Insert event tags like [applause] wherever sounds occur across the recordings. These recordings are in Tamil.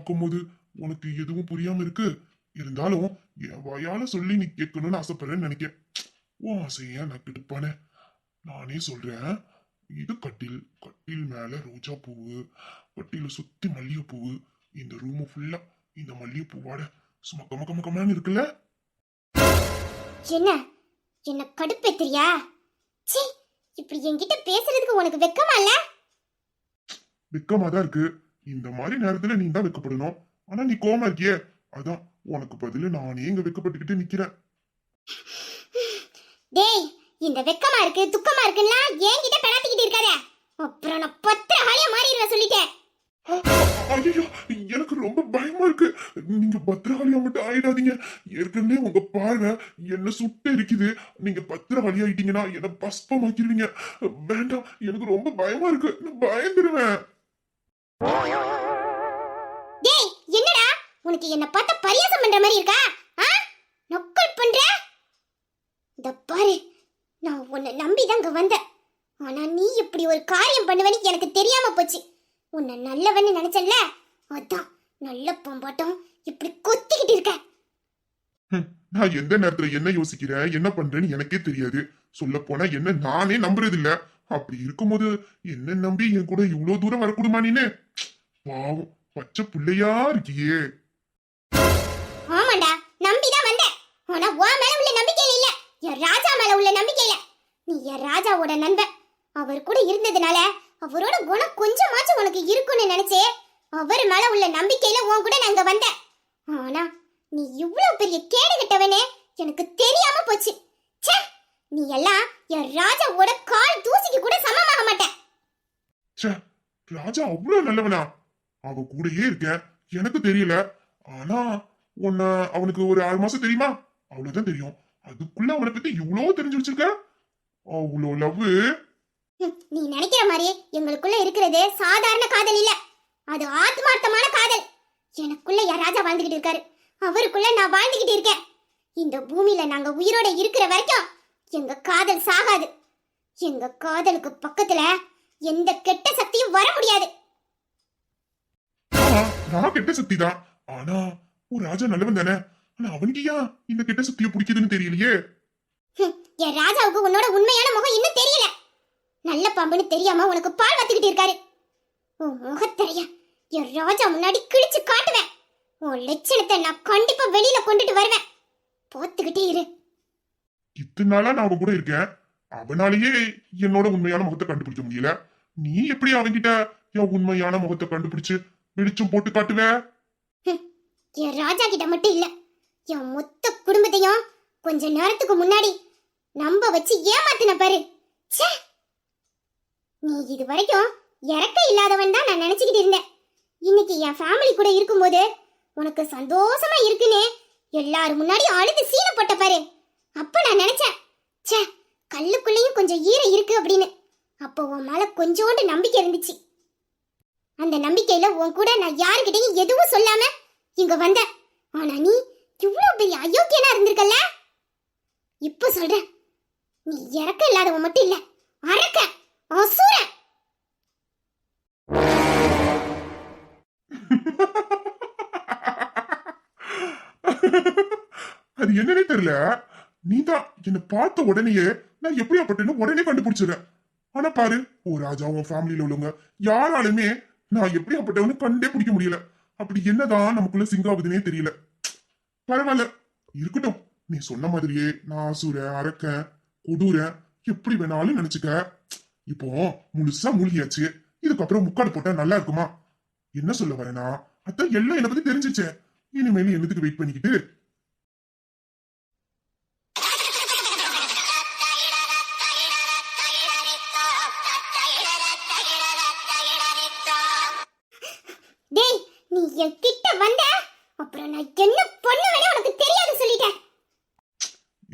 பார்க்கும்போது உனக்கு எதுவும் புரியாம இருக்கு? இருந்தாலும் என் வாயால சொல்லி நீ கேட்கணும்னு ஆசைப்படுறேன்னு நினைக்கிறேன் உன் ஆசையா நான் கெடுப்பானே. நானே சொல்றேன். இது கட்டில். கட்டில் மேல ரோஜா பூவு. கட்டில சுத்தி மல்லிகை பூவு இந்த ரூம் ஃபுல்லா இந்த மல்லிகை பூவாட சும்மா கம கம கமன்னு இருக்குல்ல? என்ன? என்ன கடுப்பேத்திரியா ச்சீ! இப்படி என்கிட்ட பேசுறதுக்கு உனக்கு வெக்கமா இல்ல? வெக்கமா தான் இருக்கு. இந்த மாதிரி நேரத்துல நீ தான் வெக்கப்படணும். ஆனா நீ கோமா இருக்கியே? அதான் உனக்கு பதிலு நானே இங்க வெக்கப்பட்டுக்கிட்டு நிக்கிறேன். டேய் இந்த வெக்கமா இருக்கு துக்கமா இருக்குன்னா என்கிட்ட பெணாத்திக்கிட்டு இருக்காத. அப்புறம் நான் பத்திர ஹாலியா மாறிடுவேன் சொல்லிட்டேன். ஐயோ எனக்கு ரொம்ப பயமா இருக்கு. நீங்க பத்திரகாளியா மட்டும் ஆயிடாதீங்க. ஏற்கனவே உங்க பார்வை என்ன சுட்டு இருக்குது நீங்க பத்திரகாளி ஆயிட்டீங்கன்னா என்ன பஸ்பமாக்கிடுவீங்க. வேண்டாம் எனக்கு ரொம்ப பயமா இருக்கு. நான் பயந்துருவேன். டேய் என்னடா? உனக்கு என்ன பார்த்தா பரியாசம் பண்ற மாதிரி இருக்கா? ஆ? நக்கல் பண்ற? இந்த பாரு நான் உன்னை நம்பி தான் இங்க வந்தேன். ஆனா நீ இப்படி ஒரு காரியம் பண்ணுவேன்னு எனக்கு தெரியாம போச்சு. உன்னை நல்லவன்னு நினைச்சேன்ல? அதான் நல்ல பொம்பாட்டம் இப்படி கொத்திக்கிட்டு இருக்க. நான் எந்த நேரத்துல என்ன யோசிக்கிறேன் என்ன பண்றேன்னு எனக்கே தெரியாது. சொல்ல போனா என்ன நானே நம்புறது இல்ல அப்படி இருக்கும்போது என்ன நம்பி என் கூட இவ்வளவு தூரம் வரக்கூடுமா நீனு? பாவம் பச்சை பிள்ளையா இருக்கியே. ஆமாண்டா நம்பிதான் வந்தேன். ஆனா உன் மேல உள்ள நம்பிக்கை இல்ல. என் ராஜா மேல உள்ள நம்பிக்கை இல்ல நீ என் ராஜாவோட நண்பன். அவர் கூட இருந்ததுனால அவரோட குணம் கொஞ்சமாச்சும் உனக்கு இருக்கும்னு நினைச்சே அவர் மேல உள்ள நம்பிக்கையில உன் கூட நான் இங்க வந்தேன். ஆனா நீ இவ்வளவு பெரிய கேடு கிட்டவனே எனக்கு தெரியாம போச்சு. ச்சே! நீ எல்லாம் என் ராஜாவோட கால் தூசிக்கு கூட சமமாக மாட்டேன் ச்சே ராஜா அவ்வளவு நல்லவனா? அவ கூடயே இருக்க எனக்கு தெரியல. ஆனா உன்னை அவனுக்கு ஒரு ஆறு மாசம் தெரியுமா? அவ்வளவுதான் தெரியும். அதுக்குள்ள அவனை பத்தி இவ்வளவு தெரிஞ்சு வச்சிருக்க? அவ்வளோ லவ் நீ நினைக்கிற மாதிரியே எங்களுக்குள்ள இருக்கிறது சாதாரண காதல் இல்ல. அது ஆத்மார்த்தமான காதல். எனக்குள்ள என் ராஜா வாழ்ந்துகிட்டு இருக்காரு. அவருக்குள்ள நான் வாழ்ந்துகிட்டு இருக்கேன். இந்த பூமியில நாங்க உயிரோட இருக்கிற வரைக்கும் எங்க காதல் சாகாது. எங்க காதலுக்கு பக்கத்துல எந்த கெட்ட சக்தியும் வர முடியாது. நான் கெட்ட சக்தி தான் ஆனா ஒரு ராஜா நல்லவன் தானே. ஆனா அவனுக்கு ஏன் இந்த கெட்ட சக்தியை பிடிக்குதுன்னு தெரியலையே? என் ராஜாவுக்கு உன்னோட உண்மையான முகம் இன்னும் தெரியல. நல்ல பாம்புன்னு தெரியாம உனக்கு பால் வத்துக்கிட்டு இருக்காரு. உன் முகத்தறைய என் ராஜா முன்னாடி கிழிச்சு காட்டுவேன். உன் லட்சணத்தை நான் கண்டிப்பா வெளியில கொண்டுட்டு வருவேன். போத்துக்கிட்டே இரு. இத்தனை நாளா நான் அவன் கூட இருக்கேன். அவனாலேயே என்னோட உண்மையான முகத்தை கண்டுபிடிக்க முடியல. நீ எப்படி அவன்கிட்ட என் உண்மையான முகத்தை கண்டுபிடிச்சு வெளிச்சம் போட்டு காட்டுவ? என் ராஜா கிட்ட மட்டும் இல்ல. என் மொத்த குடும்பத்தையும் கொஞ்ச நேரத்துக்கு முன்னாடி நம்ப வச்சு ஏமாத்தின பாரு. ச்சே. நீ இது வரைக்கும் இறக்க இல்லாதவன் தான் நான் நினைச்சுக்கிட்டு இருந்தேன். இன்னைக்கு என் ஃபேமிலி கூட இருக்கும்போது உனக்கு சந்தோஷமா இருக்குன்னு எல்லாரும் முன்னாடி அழுது சீனப்பட்ட பாரு. அப்ப நான் நினைச்சேன் ச்சே கல்லுக்குள்ளேயும் கொஞ்சம் ஈரம் இருக்கு அப்படின்னு. அப்போ உன் மேல கொஞ்சோண்டு நம்பிக்கை இருந்துச்சு. அந்த நம்பிக்கையில உன் கூட நான் யாருக்கிட்டையும் எதுவும் சொல்லாம இங்க வந்த ஆனா நீ இவ்வளவு பெரிய அயோக்கியனா இருந்திருக்கல்ல? இப்ப சொல்றேன் நீ இறக்க இல்லாதவன் மட்டும் இல்ல அறக்க அசூர. அது என்னன்னே தெரியல. நீ தான் என்னை பார்த்த உடனேயே நான் எப்படியாப்பட்டேன்னு உடனே கண்டுபிடிச்சிடுறேன் ஆனா பாரு ஓ ராஜா உன் ஃபேமிலியில உள்ளவங்க யாராலுமே நான் எப்படியாப்பட்டவனு கண்டே பிடிக்க முடியல. அப்படி என்னதான் நமக்குள்ள சிங்காவதுனே தெரியல. பரவாயில்ல இருக்கட்டும். நீ சொன்ன மாதிரியே நான் அசுர அரக்க கொடூர எப்படி வேணாலும் நினைச்சுக்க. இப்போ முழுசா மூழ்கியாச்சு. இதுக்கப்புறம் முக்காடு போட்டா நல்லா இருக்குமா? என்ன சொல்ல வரேனா? அதான் எல்லாம் என்னை பத்தி தெரிஞ்சிச்சே இனிமேல் என்னதுக்கு வெயிட் பண்ணிக்கிட்டு என் கிட்ட வந்த? அப்புறம் நான் என்ன பண்ணுவேனே உனக்கு தெரியாது சொல்லிட்டேன்.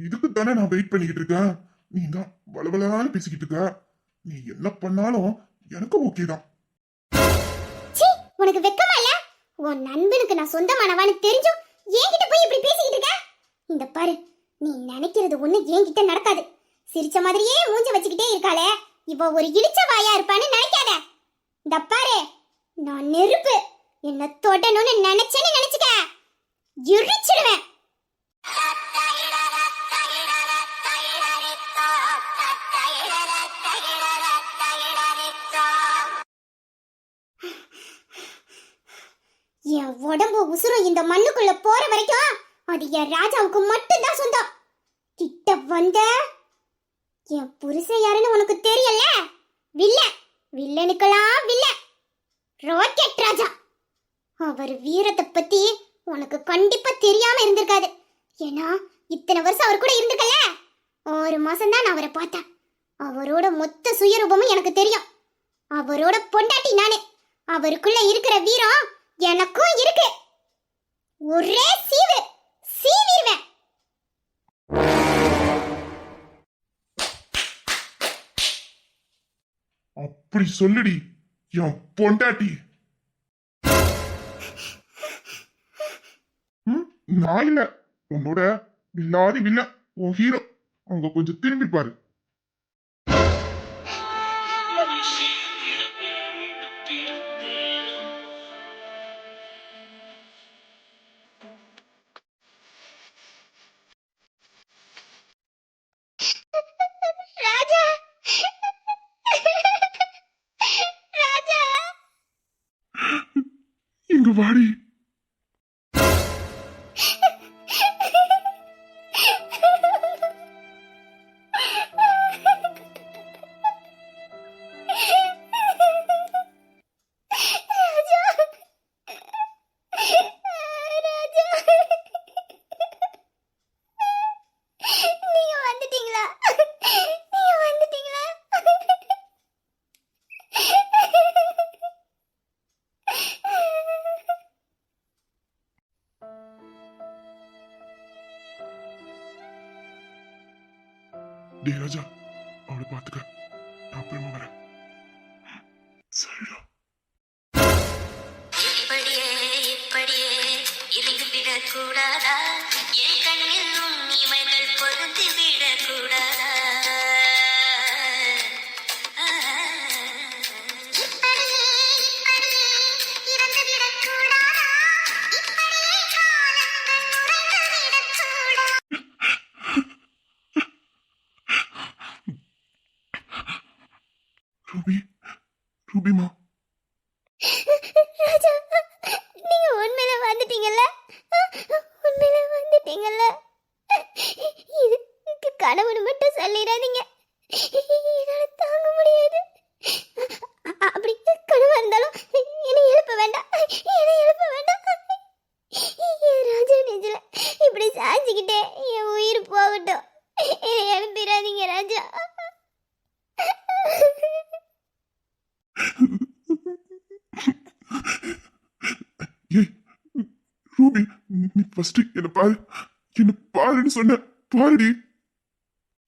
இதுக்கு தானே நான் வெயிட் பண்ணிக்கிட்டு இருக்கேன். நீ தான் வளவலான்னு பேசிக்கிட்டு இருக்க. நீ என்ன பண்ணாலும் எனக்கு ஓகே தான். சீ உனக்கு வெக்கமா இல்ல? உன் நண்பனுக்கு நான் சொந்தமானவான்னு தெரிஞ்சும் என்கிட்ட போய் இப்படி பேசிக்கிட்டு இருக்க? இந்த பாரு நீ நினைக்கிறது ஒண்ணு என்கிட்ட நடக்காது. சிரிச்ச மாதிரியே மூஞ்ச வச்சுக்கிட்டே இருக்காளே. இவ ஒரு இழிச்ச வாயா இருப்பான்னு நினைக்காத. இந்த பாரு நான் நெருப்பு. என்ன தொடணும்னு நினைச்சேன்னு நினைச்சுக்க. எரிச்சிடுவேன் என் உடம்பு உசுரும் இந்த மண்ணுக்குள்ள போற வரைக்கும் அது என் ராஜாவுக்கு மட்டும்தான் சொந்தம். கிட்ட வந்த என் புருஷன் யாருன்னு உனக்கு தெரியல? வில்ல. வில்லனுக்கெல்லாம் வில்ல. ராக்கெட் ராஜா. அவர் வீரத்தை பத்தி உனக்கு கண்டிப்பா தெரியாம இருந்திருக்காது. ஏன்னா இத்தனை வருஷம் அவர் கூட இருந்திருக்கல. ஒரு மாசம் தான் நான் அவரை பார்த்தேன். அவரோட மொத்த சுயரூபமும் எனக்கு தெரியும். அவரோட பொண்டாட்டி நானு. அவருக்குள்ள இருக்கிற வீரம் எனக்கும் இருக்கு. ஒரே சீவு. சீவிடுவேன். அப்படி சொல்லுடி என் பொண்டாட்டி. நான் இல்ல. உன்னோட வில்லாதி வில்ல உன் ஹீரோ அவங்க கொஞ்சம் திரும்பி பாரு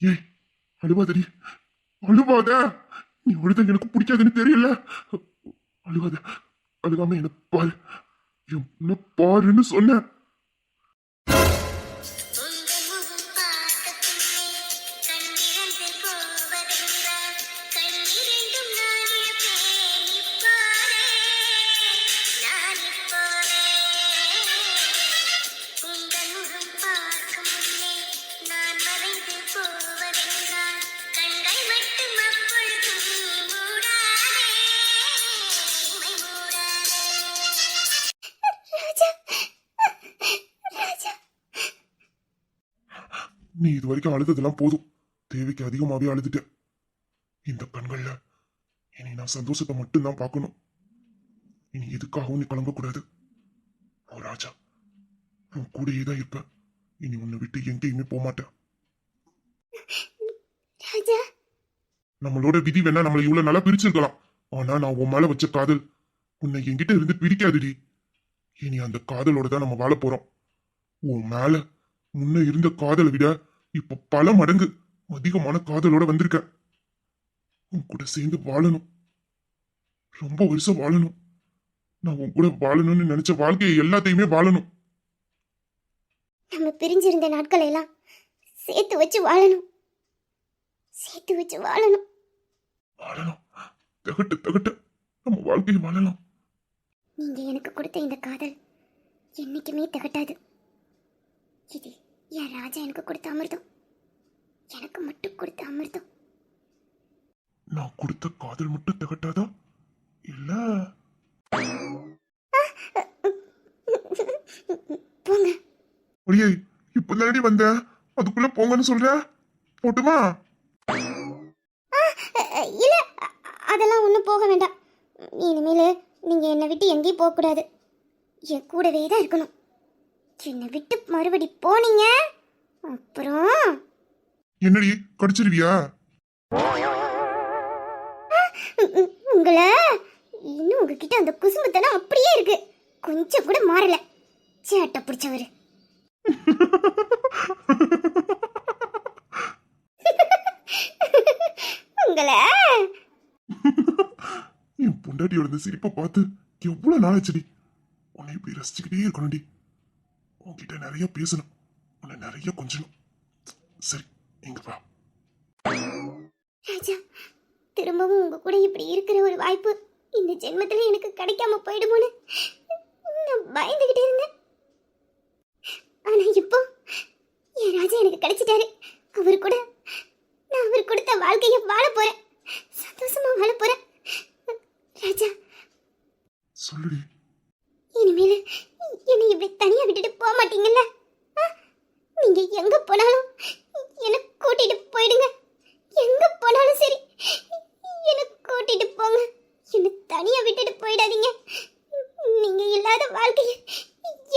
ஏய் அழுவாதடி. அழுவாத. நீ அழுத எனக்கு பிடிக்காதுன்னு தெரியல. அழுவாத. அழுகாம என்ன பாரு. என்ன பாருன்னு சொன்ன வரைக்கும் அழுததெல்லாம் போதும். தேவைக்கு அதிகமாவே அழுதுட்ட இந்த கண்கள்ல இனி நான் சந்தோஷத்தை மட்டும்தான் பார்க்கணும். இனி எதுக்காகவும் நீ கலங்கக்கூடாது. ஓ ராஜா உன் கூடயே தான் இருப்ப இனி உன்னை விட்டு எங்கேயுமே போக மாட்டேன். ராஜா. நம்மளோட விதி வேணா நம்மளை இவ்வளவு நல்லா பிரிச்சிருக்கலாம். ஆனா நான் உன் மேல வச்ச காதல் உன்னை என்கிட்ட இருந்து பிரிக்காதுடி. இனி அந்த காதலோட தான் நம்ம வாழ போறோம். உன் மேல முன்ன இருந்த காதலை விட இப்ப பல மடங்கு அதிகமான காதலோட வந்திருக்க. உன் கூட சேர்ந்து வாழணும். ரொம்ப வருஷம் வாழணும். நான் உன் கூட வாழணும்னு நினைச்ச வாழ்க்கையை எல்லாத்தையுமே வாழணும். நம்ம பிரிஞ்சிருந்த நாட்களை எல்லாம் சேர்த்து வச்சு வாழணும். சேர்த்து வச்சு வாழணும். வாழணும். தகட்டு தகட்டு. நம்ம வாழ்க்கையை வாழலாம். நீங்க எனக்கு கொடுத்த இந்த காதல் என்னைக்குமே திகட்டாது. இது என் ராஜா எனக்கு கொடுத்த அமிர்தம். எனக்கு மட்டும் கொடுத்த அமிர்தம். நான் கொடுத்த காதல் மட்டும் திகட்டாதா? இல்ல. போங்க. ஒடியே இப்ப தானடி வந்த? அதுக்குள்ள போங்கன்னு சொல்ற? போட்டுமா? இல்ல அதெல்லாம் ஒன்றும் போக வேண்டாம். இனிமேல் நீங்க என்னை விட்டு எங்கேயும் போகக்கூடாது. என் கூடவே தான் இருக்கணும். என்னை விட்டு மறுபடி போனீங்க? அப்புறம்? என்னடி கடிச்சிருவியா? உங்களை? இன்னும் உங்ககிட்ட அந்த குசும்புத்தனம் அப்படியே இருக்கு. கொஞ்சம் கூட மாறல. சேட்டை பிடிச்சவரு. உங்களை? என் பொண்டாட்டியோட இந்த சிரிப்பை பார்த்து எவ்வளவு நாளாச்சுடி? உன்னை இப்படி ரசிச்சுக்கிட்டே இருக்கணும்டி. உன்கிட்ட நிறைய பேசணும். உன்னை நிறைய கொஞ்சணும். சரி இங்க வா. ராஜா திரும்பவும் உங்க கூட இப்படி இருக்கிற ஒரு வாய்ப்பு இந்த ஜென்மத்துல எனக்கு கிடைக்காம போயிடுமோன்னு நான் பயந்துகிட்டே இருந்தேன். ஆனா இப்போ என் ராஜா எனக்கு கிடைச்சிட்டாரு. அவர் கூட நான் அவர் கொடுத்த வாழ்க்கையை வாழ போறேன். சந்தோஷமா வாழ போறேன். ராஜா. சொல்லுடி. இனிமேல் என்னை இப்படி தனியாக விட்டுட்டு போக மாட்டீங்கல்ல? ஆ? நீங்க எங்க போனாலும் என்னை கூட்டிட்டு போயிடுங்க. எங்க போனாலும் சரி என்னை கூட்டிட்டு போங்க. என்னை தனியாக விட்டுட்டு போயிடாதீங்க. நீங்க இல்லாத வாழ்க்கையை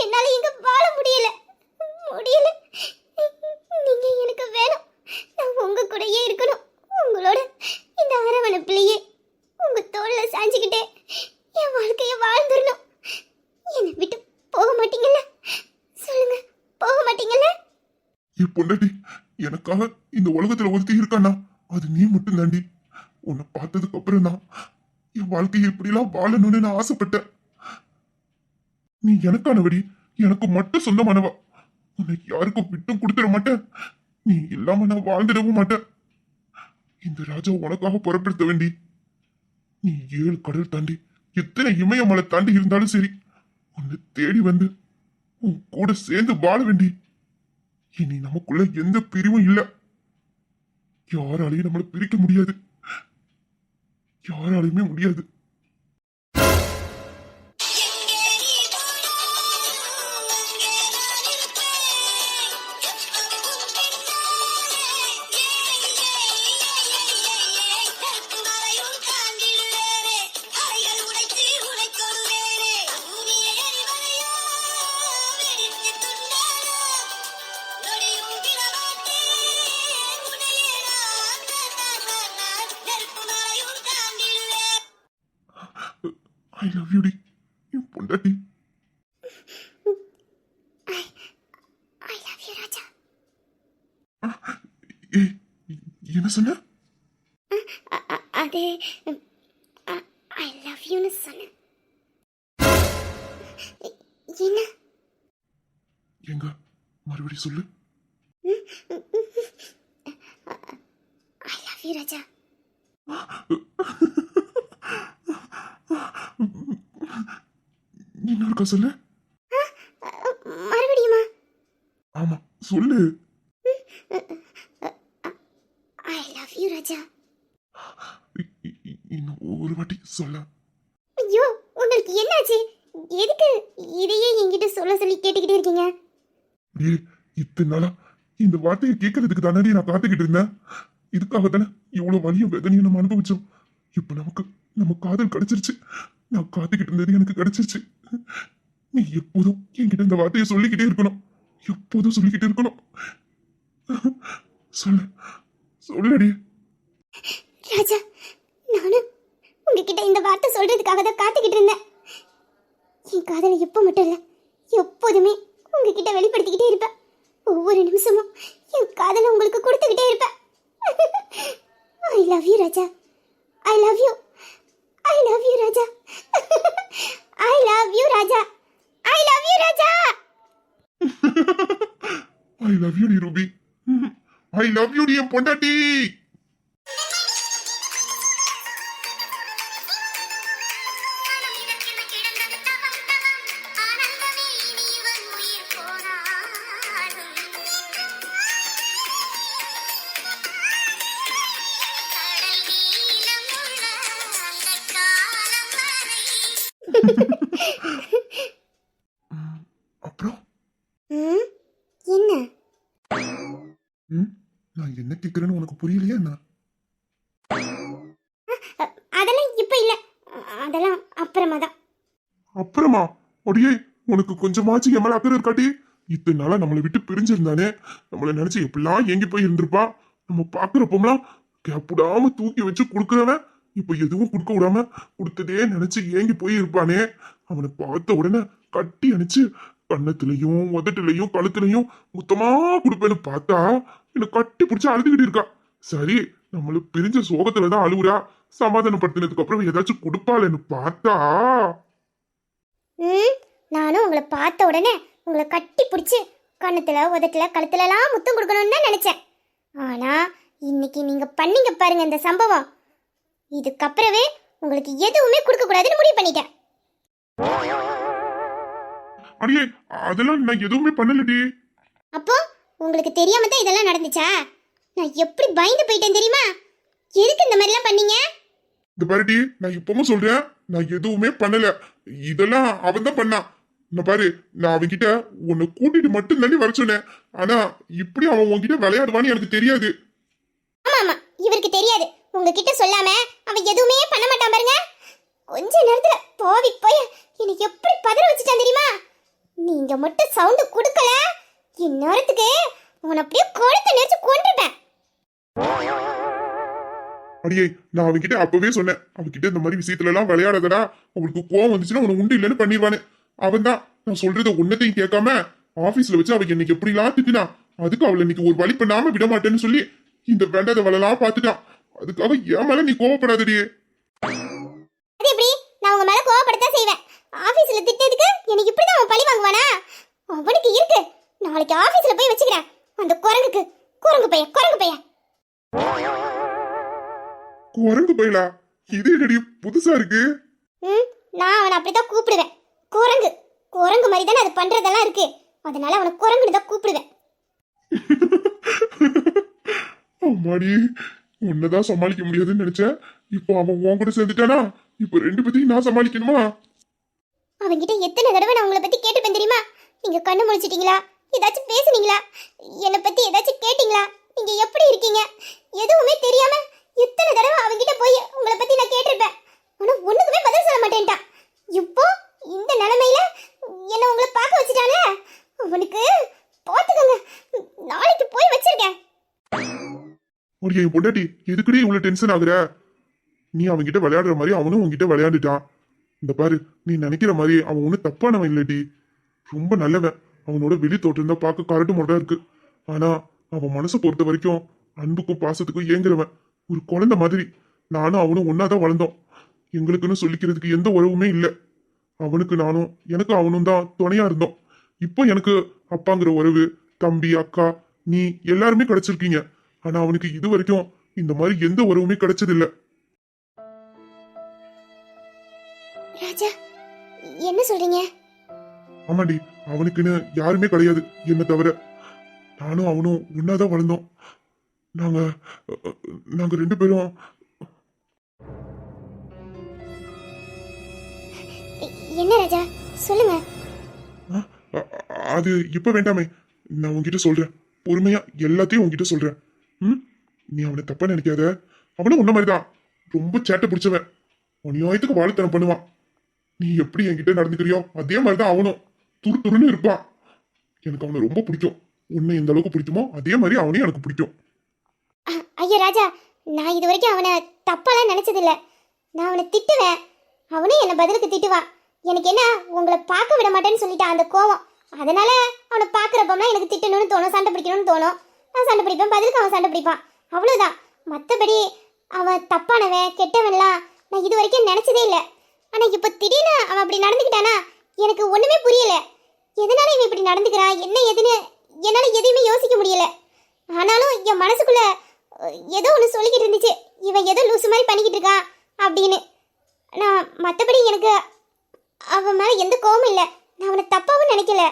என்னால் இங்க வாழ முடியல. முடியல. நீங்க எனக்கு வேணும். நான் உங்க கூடயே இருக்கணும். உங்களோட இந்த அரவணைப்பிலேயே உங்க தோல்ல சாஞ்சுக்கிட்டே என் வாழ்க்கையை வாழ்ந்துடணும் என்னை விட்டு போக மாட்டீங்கல்ல சொல்லுங்க போக மாட்டீங்கல்ல என் பொண்டாட்டி எனக்காக இந்த உலகத்துல ஒருத்தி இருக்கானா? அது நீ மட்டும் தாண்டி உன்னை பார்த்ததுக்கு அப்புறம் தான் என் வாழ்க்கையை இப்படிலாம் வாழணும்னு நான் ஆசைப்பட்டேன். நீ எனக்கானவடி எனக்கு மட்டும் சொந்தமானவா. உன்னை யாருக்கும் விட்டும் கொடுத்துட மாட்டேன். நீ இல்லாம நான் வாழ்ந்துடவும் மாட்டேன். இந்த ராஜா உனக்காக புறப்படுத்த வேண்டி. நீ ஏழு கடல் தாண்டி எத்தனை இமயமலை தாண்டி இருந்தாலும் சரி உன்னை தேடி வந்து உன் கூட சேர்ந்து வாழ வேண்டி. இனி நமக்குள்ள எந்த பிரிவும் இல்ல. யாராலையும் நம்மளை பிரிக்க முடியாது. யாராலையுமே முடியாது. சொல்லு. ஐ லவ் யூ ராஜா இன்னொருக்கா சொல்லு. அ- மறுபடியுமா? ஆமா சொல்லு. ஐ லவ் யூ ராஜா இன்னும் ஒரு வாட்டி சொல்ல. ஐயோ உங்களுக்கு என்னாச்சு? எதுக்கு இதையே என்கிட்ட சொல்ல சொல்லி கேட்டுக்கிட்டே இருக்கீங்க? இத்தனை நாளா இந்த வார்த்தையை கேட்கறதுக்கு தானடி நான் காத்துக்கிட்டு இருந்தேன். இதுக்காக தானே இவ்வளவு வலியும் வேதனையும் நம்ம அனுபவிச்சோம். இப்ப நமக்கு நம்ம காதல் கிடைச்சிருச்சு. நான் காத்துக்கிட்டு இருந்தது எனக்கு கிடைச்சிருச்சு. நீ எப்போதும் என்கிட்ட இந்த வார்த்தையை சொல்லிக்கிட்டே இருக்கணும். எப்போதும் சொல்லிக்கிட்டே இருக்கணும். சொல்லு. சொல்லடி. ராஜா நானும் உங்ககிட்ட இந்த வார்த்தை சொல்றதுக்காக தான் காத்துக்கிட்டு இருந்தேன். என் காதலை எப்போ மட்டும் இல்லை எப்போதுமே உங்ககிட்ட வெளிப்படுத்திக்கிட்டே இருப்பேன். ஒவ்வொரு நிமிஷமும் என் காதலை உங்களுக்கு கொடுத்துக்கிட்டே இருப்பேன். I love you Raja. I love you I love you Raja. I love you Raja. I love you Raja. I love you D Ruby. I love you டி என் பொண்டாட்டி. உனக்கு கொஞ்சமாச்சும் என் மேல அக்கறை இருக்காட்டி? இத்தனை நாளா நம்மளை விட்டு பிரிஞ்சிருந்தானே? நம்மளை நினைச்சு எப்படிலாம் ஏங்கி போய் இருந்திருப்பா? நம்ம பாக்குறப்பம்லாம் கேப்புடாம தூக்கி வச்சு கொடுக்குறவன் இப்ப எதுவும் கொடுக்க விடாம கொடுத்ததே நினைச்சு ஏங்கி போய் இருப்பானே? அவனை பார்த்த உடனே கட்டி அணைச்சு கன்னத்துலயும் உதட்டுலயும் கழுத்துலயும் முத்தமா கொடுப்பேன்னு பார்த்தா என்னை கட்டி பிடிச்சி அழுதுகிட்டு இருக்கா. சரி நம்மள பிரிஞ்ச சோகத்துலதான் அழுவுறா சமாதானப்படுத்தினதுக்கு அப்புறம் ஏதாச்சும் கொடுப்பாளேன்னு பார்த்தா நானும் உங்களை பார்த்த உடனே உங்களை கட்டி பிடிச்சி கண்ணத்துல உதட்டுல கழுத்துலலாம் முத்தம் கொடுக்கணும்னு தான் நினைச்சேன். ஆனா இன்னைக்கு நீங்க பண்ணீங்க பாருங்க இந்த சம்பவம். இதுக்கப்புறமே உங்களுக்கு எதுவுமே கொடுக்க கூடாதுன்னு முடிவு பண்ணிட்டேன். அடியே அதெல்லாம் நான் எதுவுமே பண்ணலடி. அப்போ உங்களுக்கு தெரியாம தான் இதெல்லாம் நடந்துச்சா? நான் எப்படி பயந்து போயிட்டேன் தெரியுமா? எதுக்கு இந்த மாதிரிலாம் பண்ணீங்க? இந்த பாருடி நான் இப்பவும் சொல்றேன் நான் எதுவுமே பண்ணல. இதெல்லாம் அவன் தான் பண்ணான். இந்த பாரு நான் அவன்கிட்ட உன்னை கூட்டிட்டு மட்டும் தாண்டி வர சொன்னேன். ஆனா இப்படி அவன் உன்கிட்ட விளையாடுவான்னு எனக்கு தெரியாது. ஆமா இவருக்கு தெரியாது. உங்ககிட்ட சொல்லாம அவன் எதுவுமே பண்ண மாட்டான் பாருங்க. கொஞ்ச நேரத்துல போவி போய் எனக்கு எப்படி பதற வச்சுட்டான் தெரியுமா? நீங்க மட்டும் சவுண்ட் கொடுக்கல. இந்நேரத்துக்கு உன்னை அப்படியே கொழுத்த நெரிச்சு கொண்டிருப்பேன் அடியே நான் அவன்கிட்ட அப்பவே சொன்னேன். அவன்கிட்ட இந்த மாதிரி விஷயத்துல எல்லாம் விளையாடாதடா. அவளுக்கு கோவம் வந்துச்சுன்னா உனக்கு உண்டு இல்லைன்னு பண்ணிடுவானு. அவன் தான் நான் சொல்றத ஒன்னத்தையும் கேட்காம ஆபீஸ்ல வச்சு அவன் இன்னைக்கு எப்படிலாம் திட்டினா அதுக்கு அவளை இன்னைக்கு ஒரு வழி பண்ணாம விட மாட்டேன்னு சொல்லி இந்த வேண்டாத வளலாம் பார்த்துட்டான். அதுக்காக என் மேல நீ கோவப்படாதடியே அது எப்படி? நான் உங்க மேல கோவப்படத்தான் செய்வேன். ஆபீஸ்ல திட்டதுக்கு எனக்கு இப்படிதான் அவன் பழி வாங்குவானா? அவனுக்கு இருக்கு. நாளைக்கு ஆபீஸ்ல போய் வச்சுக்கிறேன். அந்த குரங்குக்கு. குரங்கு பையன் குரங்கு பையன். குரங்கு பயிலா? இது என்னடி புதுசா இருக்கு? நான் அவனை அப்படித்தான் கூப்பிடுவேன். குரங்கு. குரங்கு மாதிரி தானே அது பண்றதெல்லாம் இருக்கு. அதனால அவனை குரங்குன்னு தான் கூப்பிடுவேன். அம்மாடி உன்னதான் சமாளிக்க முடியாதுன்னு நினைச்சேன். இப்போ அவன் உன் கூட சேர்ந்துட்டானா? இப்போ ரெண்டு பேத்தையும் நான் சமாளிக்கணுமா? அவன்கிட்ட எத்தனை தடவை நான் உங்களை பத்தி கேட்டுப்பேன் தெரியுமா? நீங்க கண்ணு முழிச்சிட்டீங்களா? ஏதாச்சும் பேசுனீங்களா? என்னை பத்தி ஏதாச்சும் கேட்டீங்களா? நீங்க எப்படி இருக்கீங்க? எதுவுமே தெரியாம எத்தனை தடவை அவன்கிட்ட போய் உங்களை பத்தி நான் கேட்டிருப்பேன். ஆனா ஒண்ணுக்குமே பதில் சொல்ல மாட்டேன்ட்டான். இப்போ இந்த நிலைமையில என்ன உங்களை பார்க்க வச்சுட்டானே? அவனுக்கு பார்த்துக்கோங்க. நாளைக்கு போய் வச்சிருக்கேன். ஒரு என் பொண்டாட்டி எதுக்குடி இவ்வளவு டென்ஷன் ஆகுற? நீ அவன்கிட்ட விளையாடுற மாதிரி அவனும் உன்கிட்ட விளையாண்டுட்டான். இந்த பாரு நீ நினைக்கிற மாதிரி அவன் ஒன்றும் தப்பானவன் இல்லடி. ரொம்ப நல்லவன். அவனோட வெளி தோற்றம் தான் பார்க்க கரட்டு மட்டும் இருக்கு. ஆனா அவன் மனசை பொறுத்த வரைக்கும் அன்புக்கும் பாசத்துக்கும் ஏங்குறவன். ஒரு குழந்தை மாதிரி. நானும் அவனும் ஒன்னாதான் வளர்ந்தோம். எங்களுக்குன்னு சொல்லிக்கிறதுக்கு எந்த உறவுமே இல்லை. அவனுக்கு நானும் எனக்கு அவனும் தான் துணையா இருந்தோம். இப்போ எனக்கு அப்பாங்கிற உறவு தம்பி அக்கா நீ எல்லாருமே கிடைச்சிருக்கீங்க. ஆனா அவனுக்கு இது வரைக்கும் இந்த மாதிரி எந்த உறவுமே கிடைச்சது இல்ல ராஜா என்ன சொல்றீங்க? ஆமாடி அவனுக்குன்னு யாருமே கிடையாது என்ன தவிர. நானும் அவனும் ஒன்னாதான் வளர்ந்தோம். நாங்க நாங்க ரெண்டு பேரும் என்ன ராஜா? சொல்லுங்க. அது இப்ப வேண்டாமே. நான் உன்கிட்ட சொல்றேன். பொறுமையா எல்லாத்தையும் உன்கிட்ட சொல்றேன். ம்? நீ அவனை தப்பா நினைக்காத. அவனும் உன்ன மாதிரிதான். ரொம்ப சேட்டை பிடிச்சவன். அநியாயத்துக்கு வாழைத்தனம் பண்ணுவான். நீ எப்படி என்கிட்ட நடந்துக்கிறியோ அதே மாதிரிதான் அவனும். துரு துருன்னு இருப்பான். எனக்கு அவனை ரொம்ப பிடிக்கும். உன்னை எந்த அளவுக்கு பிடிக்குமோ அதே மாதிரி அவனையும் எனக்கு பிடிக்கும். ஐயோ ராஜா நான் இது வரைக்கும் அவனை தப்பாலாம் நினைச்சதில்ல. நான் அவனை திட்டுவேன். அவனே என்னை பதிலுக்கு திட்டுவான். எனக்கு என்ன உங்களை பார்க்க விட மாட்டேன்னு சொல்லிட்டான் அந்த கோவம். அதனால அவனை பார்க்குறப்பம்லாம் எனக்கு திட்டணும்னு தோணும் சண்டை பிடிக்கணும்னு தோணும். நான் சண்டை பிடிப்பேன் பதிலுக்கு அவன் சண்டை பிடிப்பான். அவ்வளோதான் மற்றபடி அவன் தப்பானவன் கெட்டவன்லாம் நான் இது வரைக்கும் நினச்சதே இல்லை. ஆனால் இப்போ திடீர்னு அவன் அப்படி நடந்துக்கிட்டானா எனக்கு ஒன்றுமே புரியல. எதனால இவன் இப்படி நடந்துக்கிறான் என்ன எதுன்னு என்னால் எதையுமே யோசிக்க முடியல. ஆனாலும் என் மனசுக்குள்ள ஏதோ ஒன்று சொல்லிக்கிட்டு இருந்துச்சு. இவன் ஏதோ லூசு மாதிரி பண்ணிக்கிட்டு இருக்கான் அப்படின்னு. நான் மற்றபடி எனக்கு அவன் மேலே எந்த கோவமும் இல்லை. நான் அவனை தப்பாவும் நினைக்கல.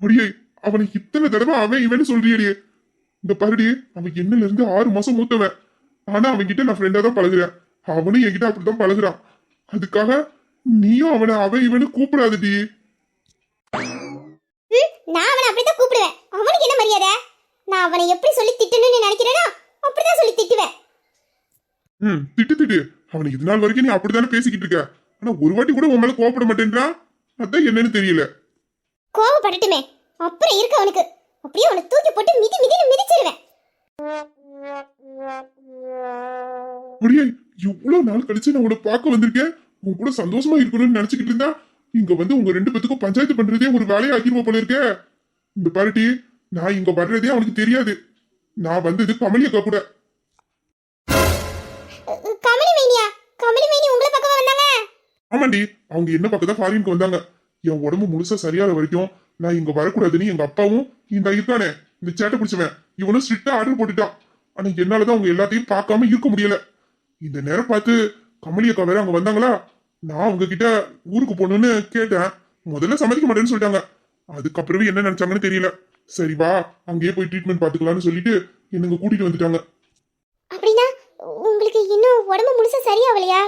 அடியே அவனை இத்தனை தடவை அவன் இவன்னு சொல்றியடியே. இந்த பாருடி அவன் என்னல இருந்து ஆறு மாசம் மூத்தவன். ஆனா அவன் கிட்ட நான் ஃப்ரெண்டா தான் பழகுறேன். அவனும் என்கிட்ட அப்படிதான் பழகுறான். அதுக்காக நீயும் அவனை அவன் இவனு கூப்பிடாதடி. நான் அவனை அப்படித்தான் கூப்பிடுவேன். அவனுக்கு என்ன மரியாதை? நான் அவனை எப்படி சொல்லி திட்டணும்னு நினைக்கிறேனோ? அப்படிதான் சொல்லி திட்டுவேன். ம் திட்டு திட்டு. அவனுக்கு இது நாள் வரைக்கும் நீ அப்படித்தானே பேசிக்கிட்டு இருக்க? ஆனா ஒரு வாட்டி கூட உன் மேல கோவப்பட மாட்டேன்றான் அதான் என்னன்னு தெரியல. கோவப்படட்டுமே. அப்புறம் இருக்கு அவனுக்கு. அப்படியே அவனை தூக்கி போட்டு மிதி மிதின்னு மிதிச்சிருவேன். அப்படியே இவ்வளவு நாள் கழிச்சு நான் உன்னை பார்க்க வந்திருக்கேன்? உன் கூட சந்தோஷமா இருக்கணும்னு நினைச்சுக்கிட்டு இருந்தா இங்க வந்து உங்க ரெண்டு பேத்துக்கும் பஞ்சாயத்து பண்றதே ஒரு வேலையை ஆக்கிருவோம் போல இருக்கே. இந்த பாருட்டி நான் இங்க வர்றதே அவனுக்கு தெரியாது. நான் வந்தது கமலி அக்கா கூட அஹ், கமலி மைனியா கமலி மைனி உங்களை பக்கம் வந்தாங்க ஆமாண்டி அவங்க என்ன பக்கத்தா ஃபாரினுக்கு வந்தாங்க. என் உடம்பு முழுசா சரியாத வரைக்கும் நான் இங்க வரக்கூடாதுன்னு எங்க அப்பாவும் இந்த இருக்கானே இந்த சேட்டை பிடிச்சவன். இவனும் ஸ்ட்ரிக்டா ஆர்டர் போட்டுட்டான். ஆனா என்னாலதான் அவங்க எல்லாத்தையும் பார்க்காம இருக்க முடியல. இந்த நேரம் பார்த்து கமலியக்கா வேற அங்க வந்தாங்களா? நான் அவங்க கிட்ட ஊருக்கு போகணும்னு கேட்டேன். முதல்ல சம்மதிக்க மாட்டேன்னு சொல்லிட்டாங்க. அதுக்கப்புறமே என்ன நினைச்சாங்கன்னு தெரியல. சரி வா அங்கேயே போய் ட்ரீட்மெண்ட் பாத்துக்கலாம்னு சொல்லிட்டு என்னங்க கூட்டிட்டு வந்துட்டாங்க. அப்படின்னா உங்களுக்கு இன்னும் உடம்பு முழுசா சரியாவலையா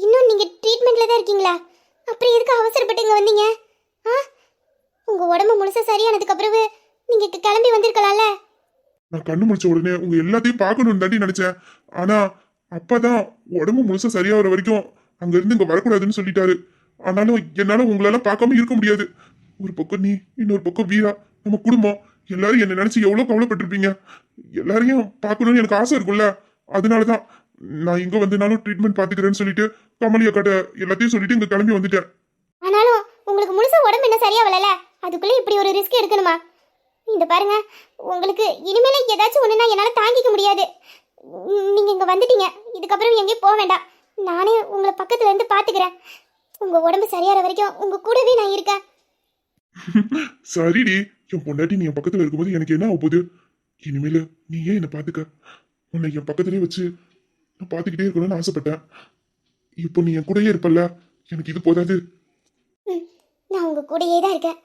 இன்னும் நீங்கள் ட்ரீட்மெண்ட்டில் தான் இருக்கீங்களா? அப்புறம் எதுக்கு அவசரப்பட்டு இங்கே வந்தீங்க? ஆ? உங்கள் உடம்பு முழுசாக சரியானதுக்கு அப்புறம் நீங்கள் கிளம்பி வந்திருக்கலாம்ல? நான் கண்ணு முடிச்ச உடனே உங்க எல்லாத்தையும் பார்க்கணும்னு தாண்டி நினைச்சேன். ஆனா அப்பதான் உடம்பு முழுசா சரியாகிற வரைக்கும் அங்க இருந்து இங்க வரக்கூடாதுன்னு சொல்லிட்டாரு. ஆனாலும் என்னால உங்களால் பார்க்காம இருக்க முடியாது. ஒரு பக்கம் நீ இன்னொரு பக்கம் வீரா நம்ம குடும்பம். எல்லாரும் என்ன நினைச்சு எவ்வளவு கவலைப்பட்டிருப்பீங்க? எல்லாரையும் பார்க்கணும்னு எனக்கு ஆசை இருக்கும்ல. அதனாலதான் நான் இங்க வந்தனாலும் ட்ரீட்மெண்ட் பாத்துக்கிறேன்னு சொல்லிட்டு கமலி அக்காட்ட எல்லாத்தையும் சொல்லிட்டு இங்க கிளம்பி வந்துட்டேன். ஆனாலும் உங்களுக்கு முழுசா உடம்பு என்ன சரியாகல அதுக்குள்ள இப்படி ஒரு ரிஸ்க் எடுக்கணுமா? இந்த பாருங்க உங்களுக்கு இனிமேல ஏதாச்சும் ஒண்ணுனா என்னால தாங்கிக்க முடியாது. நீங்க இங்க வந்துட்டீங்க. இதுக்கப்புறம் எங்கேயும் போக வேண்டாம். நானே உங்களை பக்கத்துல இருந்து பாத்துக்கிறேன். உங்க உடம்பு சரியாகிற வரைக்கும் உங்க கூடவே நான் இருக்கேன். [laughs] சரிடி. என் பொண்டாட்டி நீ என் பக்கத்துல இருக்கும்போது எனக்கு என்ன ஆக போகுது? இனிமேல நீ ஏன் என்னை பாத்துக்க. உன்னை என் பக்கத்துலயே வச்சு நான் பாத்துக்கிட்டே இருக்கணும்னு ஆசைப்பட்டேன். இப்போ நீ என் கூடயே இருப்பல்ல? எனக்கு இது போதாது. நான் உங்க கூடயே தான் இருக்கேன்.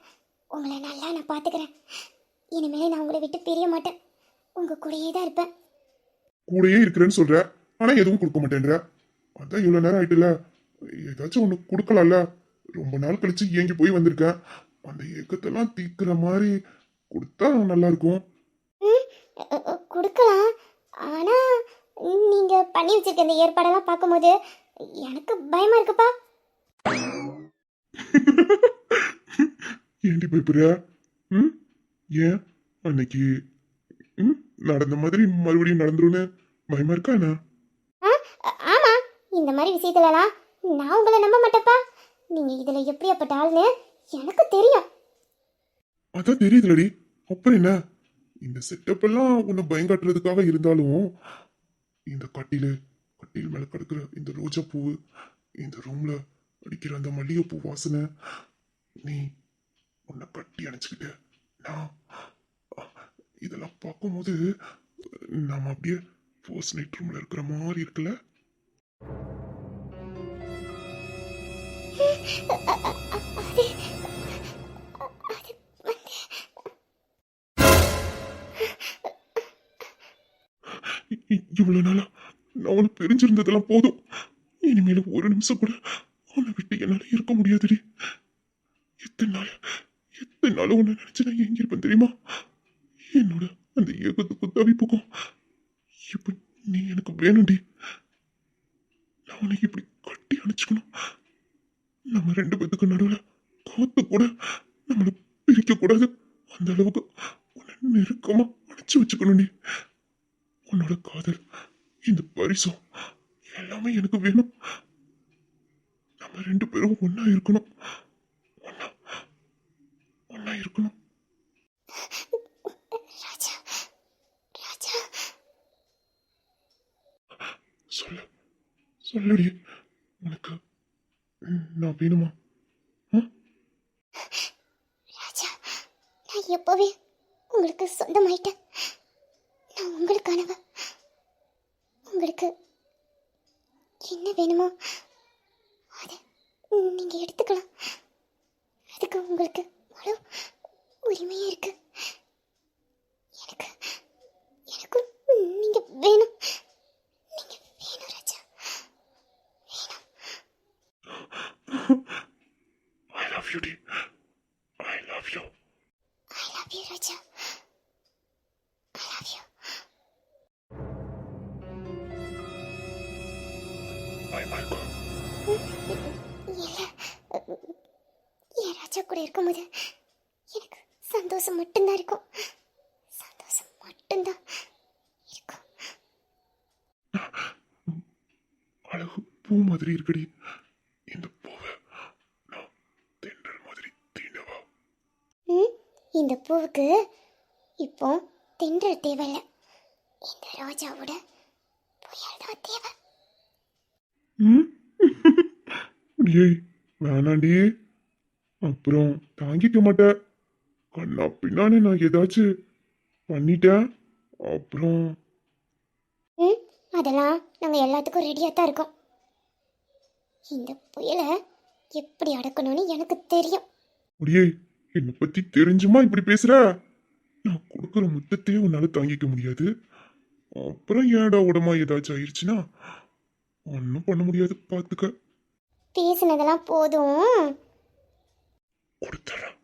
உங்களை நல்லா நான் பாத்துக்கிறேன் இனிமேல் நான் உங்களை விட்டு பிரிய மாட்டேன். உங்க கூடயே தான் இருப்பேன். கூடயே இருக்கிறேன்னு சொல்ற ஆனா எதுவும் கொடுக்க மாட்டேன்ற. அதான் இவ்வளவு நேரம் ஆயிட்டுல. ஏதாச்சும் ஒண்ணு கொடுக்கலாம்ல. ரொம்ப நாள் கழிச்சு ஏங்கி போய் வந்திருக்கேன். அந்த ஏக்கத்தெல்லாம் தீர்க்கிற மாதிரி கொடுத்தா நல்லா இருக்கும். கொடுக்கலாம். ஆனா நீங்க பண்ணி வச்சிருக்க இந்த ஏற்பாடெல்லாம் பார்க்கும்போது எனக்கு பயமா இருக்குப்பா. [laughs] ஏண்டி பயப்படுற ம்? ஏன்? அன்னைக்கு ம்? நடந்த மாதிரி மறுபடியும் நடந்துருன்னு பயமா இருக்கா என்ன? அ- ஆமா இந்த மாதிரி விஷயத்துலலாம் நான் உங்களை நம்ப மாட்டேப்பா. நீங்க இதுல எப்படியாப்பட்ட ஆள்னு எனக்கு தெரியும். அதான் தெரியுதுலடி. அப்புறம் என்ன? இந்த செட்டப் எல்லாம் உன்னை பயங்காட்டுறதுக்காக இருந்தாலும் இந்த கட்டிலு கட்டில் மேல கிடக்குற இந்த ரோஜா பூவு இந்த ரூம்ல அடிக்கிற அந்த மல்லிகைப்பூ வாசனை. நீ உன்னை கட்டி அணைச்சுக்கிட்ட. நான் இதெல்லாம் பார்க்கும்போது நம்ம அப்படியே ஃபர்ஸ்ட் நைட் ரூம்ல இருக்கிற மாதிரி இருக்குல்ல? இ- நாளா நான் உன்னை தெரிஞ்சிருந்ததெல்லாம் போதும். இனிமேல ஒரு நிமிஷம் கூட உன்னை விட்டு என்னால இருக்க முடியாதுடி. எத்தனை நாள் எத்தனை நாள் உன்னை நினச்சி நான் எங்கிருப்பேன் தெரியுமா? என்னோட அந்த ஏகத்துக்கும் தவிப்புக்கும் இப்போ நீ எனக்கு வேணும்டி. நான் உனக்கு இப்படி கட்டி அணைச்சிக்கணும். நம்ம ரெண்டு பேத்துக்கு நடுவில் காத்து கூட நம்மளை பிரிக்க கூடாது. அந்த அளவுக்கு உன்னை நெருக்கமா அணைச்சு வச்சுக்கணும்டி. உன்னோட காதல் இந்த பரிசம் எல்லாமே எனக்கு வேணும். நம்ம ரெண்டு பேரும் ஒண்ணா இருக்கணும். ஒண்ணா ஒண்ணா இருக்கணும். சொல்லு சொல்லடி. உனக்கு நான் வேணுமா ராஜா நான் எப்போவே உங்களுக்கு சொந்தமாயிட்டேன் நான் உங்களுக்கானவ உங்களுக்கு என்ன வேணுமோ அதை நீங்க எடுத்துக்கலாம் அதுக்கு உங்களுக்கு முழு உரிமையா இருக்கு எனக்கு எனக்கு நீங்க வேணும் நீங்க வேணும் ராஜா வேணும் I love you D I love you I love you Raja I love you I மைக்கோ இல்ல என் ராஜா கூட இருக்கும்போது எனக்கு சந்தோஷம் மட்டும்தான் இருக்கும். சந்தோஷம் மட்டும்தான் இருக்கும். அழகு பூ மாதிரி இருக்குடி. இந்த பூவை நான் தென்றல் மாதிரி தீண்டவா? இந்த பூவுக்கு இப்போ தென்றல் தேவையில்ல. இந்த ரோஜாவோட புயல் தான் தேவை. ம்? ஏய் வேணாண்டி. அப்புறம் தாங்கிக்க மாட்டேன் கண்ணா பின்னானே நான் ஏதாச்சும் பண்ணிட்டேன். அப்புறம் ம் அதெல்லாம் நாங்கள் எல்லாத்துக்கும் ரெடியாக தான் இருக்கோம். இந்த புயலை எப்படி அடக்கணும்னு எனக்கு தெரியும். முடியே என்னை பத்தி தெரிஞ்சுமா இப்படி பேசுற? நான் கொடுக்குற முத்தத்தையே உன்னால தாங்கிக்க முடியாது. அப்புறம் ஏடா உடமா ஏதாச்சும் ஆயிடுச்சுன்னா ஒன்றும் பண்ண முடியாது பார்த்துக்க பேசுனதெல்லாம் போதும். கொடுத்துறேன்.